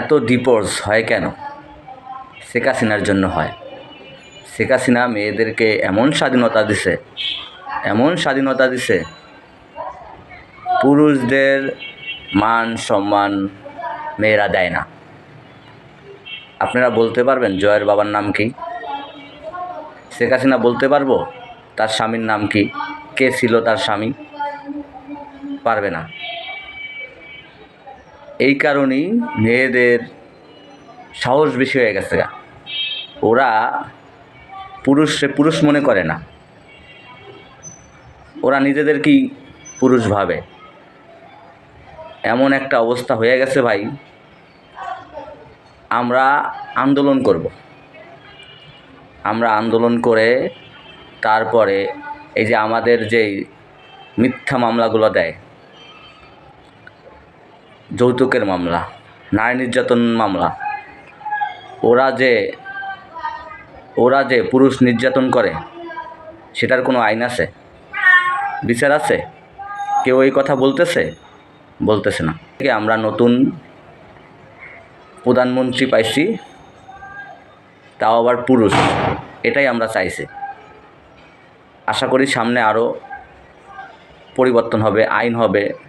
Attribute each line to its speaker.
Speaker 1: এত ডিপোর্স হয় কেন? শেখ হাসিনার জন্য হয়। শেখ হাসিনা মেয়েদেরকে এমন স্বাধীনতা দিছে, এমন স্বাধীনতা দিছে, পুরুষদের মান সম্মান মেয়েরা দেয় না। আপনারা বলতে পারবেন জয়ের বাবার নাম কি? শেখ হাসিনা বলতে পারব? তার স্বামীর নাম কি? কে ছিল তার স্বামী? পারবে না। এই কারণেই মেয়েদের সাহস বেশি হয়ে গেছে গা। ওরা পুরুষে পুরুষ মনে করে না। ওরা নিজেদেরকেই পুরুষ ভাবে? এমন একটা অবস্থা হয়ে গেছে ভাই। আমরা আন্দোলন করব। আমরা আন্দোলন করে তারপরে এই যে আমাদের যেই মিথ্যা মামলাগুলো দেয় যৌতুকের মামলা, নারী নির্যাতন মামলা। ওরা যে ওরা যে পুরুষ নির্যাতন করে, সেটার কোনো আইন আছে? বিচার আছে? কেউ এই কথা বলতেছে? বলতেছে না। আমরা নতুন প্রধানমন্ত্রী পাইছি, তাও আবার পুরুষ। এটাই আমরা চাইছি। আশা করি সামনে আরও পরিবর্তন হবে, আইন হবে।